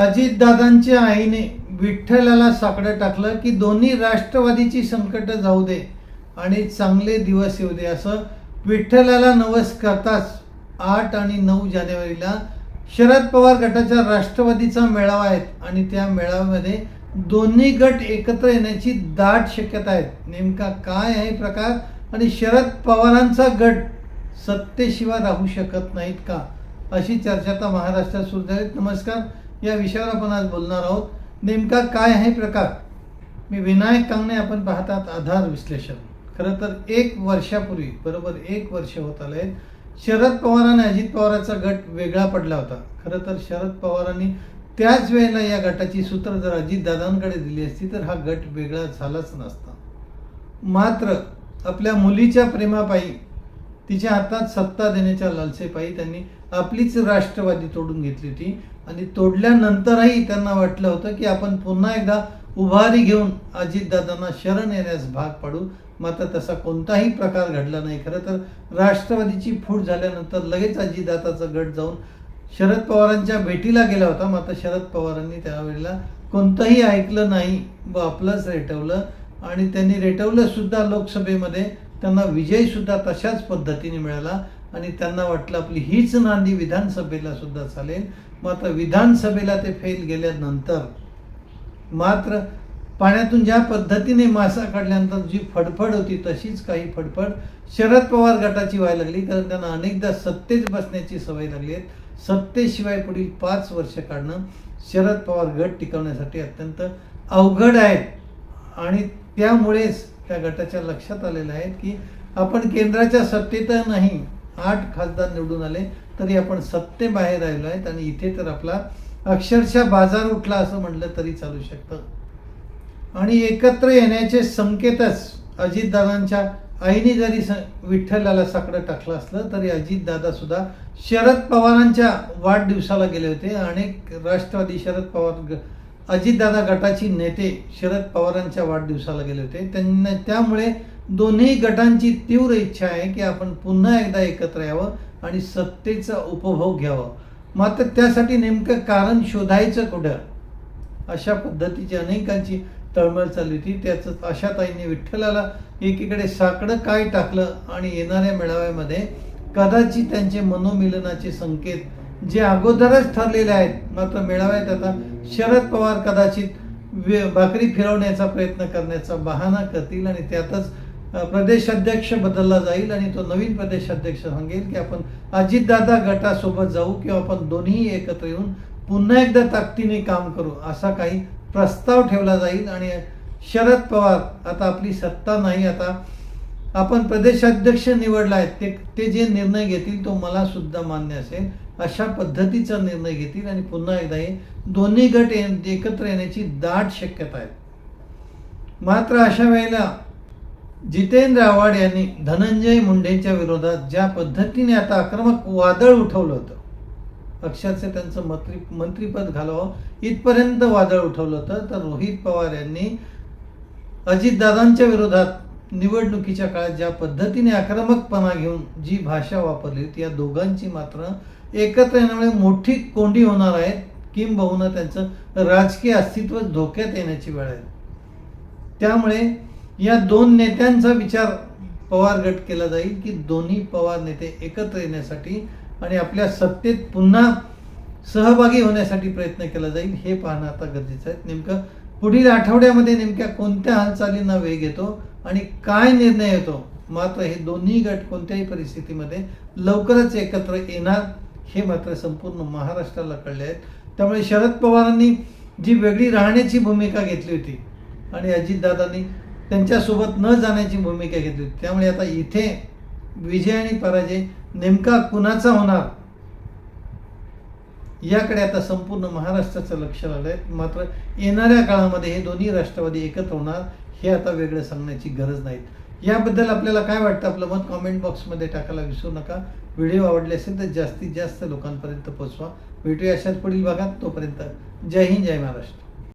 अजितदादांच्या आईने विठ्ठलाला साकडं टाकलं की दोन्ही राष्ट्रवादीची संकट जाऊ दे आणि चांगले दिवस येऊ दे असं विठ्ठलाला नवस करताच आठ आणि नऊ जानेवारीला शरद पवार गटाच्या राष्ट्रवादीचा मेळावा आहे आणि त्या मेळाव्यामध्ये दोन्ही गट एकत्र येण्याची दाट शक्यता आहे नेमका काय आहे प्रकार आणि शरद पवारांचा गट सत्तेशिवाय राहू शकत नाहीत का? अशी चर्चा आता महाराष्ट्रात सुरू झाली. नमस्कार. या विषयावर आपण आज बोलणार आहोत. नेमका काय आहे प्रकार? मी विनायक कांगणे आपण पाहतात आधार विश्लेषण. खरं तर एक वर्षापूर्वी बरोबर एक वर्ष होत आले शरद पवार आणि अजित पवारांचा गट वेगळा पडला होता. खरं तर शरद पवारांनी त्याच वेळेला या गटाची सूत्र जर अजितदादांकडे दिली असती तर हा गट वेगळा झालाच नसता. मात्र आपल्या मुलीच्या प्रेमापायी तिच्या हातात सत्ता देण्याच्या लालसेपायी त्यांनी आपलीच राष्ट्रवादी तोडून घेतली होती. आणि तोडल्यानंतरही त्यांना वाटलं होतं की आपण पुन्हा एकदा उभारी घेऊन अजितदादांना शरण येण्यास भाग पाडू. मात्र तसा कोणताही प्रकार घडला नाही. खरं तर राष्ट्रवादीची फूट झाल्यानंतर लगेच अजितदादाचा गट जाऊन शरद पवारांच्या भेटीला गेला होता. मात्र शरद पवारांनी त्यावेळेला कोणतंही ऐकलं नाही व आपलंच रेटवलं आणि त्यांनी रेटवलं सुद्धा लोकसभेमध्ये. त्यांना विजयसुद्धा तशाच पद्धतीने मिळाला. आणि त्यांना वाटलं आपली हीच नांदी विधानसभेला सुद्धा चालेल. मात्र विधानसभेला ते फेल गेल्यानंतर मात्र पाण्यातून ज्या पद्धतीने मासा काढल्यानंतर जी फडफड होती तशीच काही फडफड शरद पवार गटाची व्हायला लागली. कारण त्यांना अनेकदा सत्तेत बसण्याची सवय लागली आहे. सत्तेशिवाय पुढील पाच वर्ष काढणं शरद पवार गट टिकवण्यासाठी अत्यंत अवघड आहे. आणि त्यामुळेच त्या गटाच्या लक्षात आलेलं आहे की आपण केंद्राच्या सत्तेत नाही. आठ खासदार निवडून आले तरी आपण सत्तेबाहेर राहिलो आहेत आणि इथे तर आपला अक्षरशः बाजार उठला असं म्हटलं तरी चालू शकतं. आणि एकत्र येण्याचे संकेतच अजितदादांच्या आईने जरी स विठ्ठलाला साकडं टाकलं असलं तरी अजितदादा सुद्धा शरद पवारांच्या वाढदिवसाला गेले होते. अनेक राष्ट्रवादी शरद पवार ग अजितदादा गटाची नेते शरद पवारांच्या वाढदिवसाला गेले होते. त्यांना त्यामुळे दोन्ही गटांची तीव्र इच्छा आहे की आपण पुन्हा एकदा एकत्र यावं आणि सत्तेचा उपभोग घ्यावा. मात्र त्यासाठी नेमकं कारण शोधायचं कुठं? अशा पद्धतीची अनेकांची तळमळ चालली होती. त्याच अशा ताईंनी विठ्ठलाला एकीकडे साकडं काय टाकलं आणि येणाऱ्या मेळाव्यामध्ये कदाचित त्यांचे मनोमिलनाचे संकेत जे अगोदरच ठरलेले आहेत. मात्र मेळाव्यात आता शरद पवार कदाचित भाकरी फिरवण्याचा प्रयत्न करण्याचा बहाणा करतील आणि त्यातच प्रदेशाध्यक्ष बदलला जाईल आणि तो नवीन प्रदेशाध्यक्ष सांगेल की आपण अजितदादा गटासोबत जाऊ किंवा आपण दोन्ही एकत्र येऊन पुन्हा एकदा ताकदीने काम करू असा काही प्रस्ताव ठेवला जाईल. आणि शरद पवार आता आपली सत्ता नाही आता आपण प्रदेशाध्यक्ष निवडला आहे ते ते जे निर्णय घेतील तो मला सुद्धा मान्य असेल. अशा पद्धतीचा निर्णय घेतील आणि पुन्हा एकदा हे दोन्ही गट एकत्र येण्याची दाट शक्यता आहे. मात्र अशा वेळेला जितेंद्र आव्हाड यांनी धनंजय मुंडेंच्या विरोधात ज्या पद्धतीने आता आक्रमक वादळ उठवलं होतं अक्षरशः त्यांचं मंत्री मंत्रीपद घालावं इथपर्यंत वादळ उठवलं होतं तर रोहित पवार यांनी अजितदादांच्या विरोधात निवडणुकीच्या काळात ज्या पद्धतीने आक्रमकपणा घेऊन जी भाषा वापरली होती या दोघांची मात्र एकत्र येण्यामुळे मोठी कोंडी होणार आहे. किंबहुना त्यांचं राजकीय अस्तित्व धोक्यात येण्याची वेळ आहे. त्यामुळे या दोन नेत्यांचा विचार पवार गट केला जाईल की दोन्ही पवार नेते एकत्र येण्यासाठी आणि आपल्या सत्तेत पुन्हा सहभागी होण्यासाठी प्रयत्न केला जाईल हे पाहणं आता गरजेचं आहे. नेमकं पुढील आठवड्यामध्ये नेमक्या कोणत्या हालचालींना वेग येतो आणि काय निर्णय येतो? मात्र हे दोन्ही गट कोणत्याही परिस्थितीमध्ये लवकरच एकत्र येणार हे मात्र संपूर्ण महाराष्ट्राला कळले आहेत. त्यामुळे शरद पवारांनी जी वेगळी राहण्याची भूमिका घेतली होती आणि अजितदादांनी त्यांच्यासोबत न जाण्याची भूमिका घेतली होती. त्यामुळे आता इथे विजय आणि पराजय नेमका कुणाचा होणार? याकडे आता संपूर्ण महाराष्ट्राचं लक्ष लागलं आहे मात्र येणाऱ्या काळामध्ये हे दोन्ही राष्ट्रवादी एकत्र होणार हे आता वेगळं सांगण्याची गरज नाही. याबद्दल आपल्याला काय वाटतं? आपलं मत कॉमेंट बॉक्समध्ये टाकायला विसरू नका. व्हिडिओ आवडले असेल तर जास्तीत जास्त लोकांपर्यंत पोहोचवा. भेटूया अशाच पुढील भागात. तोपर्यंत जय हिंद जय महाराष्ट्र.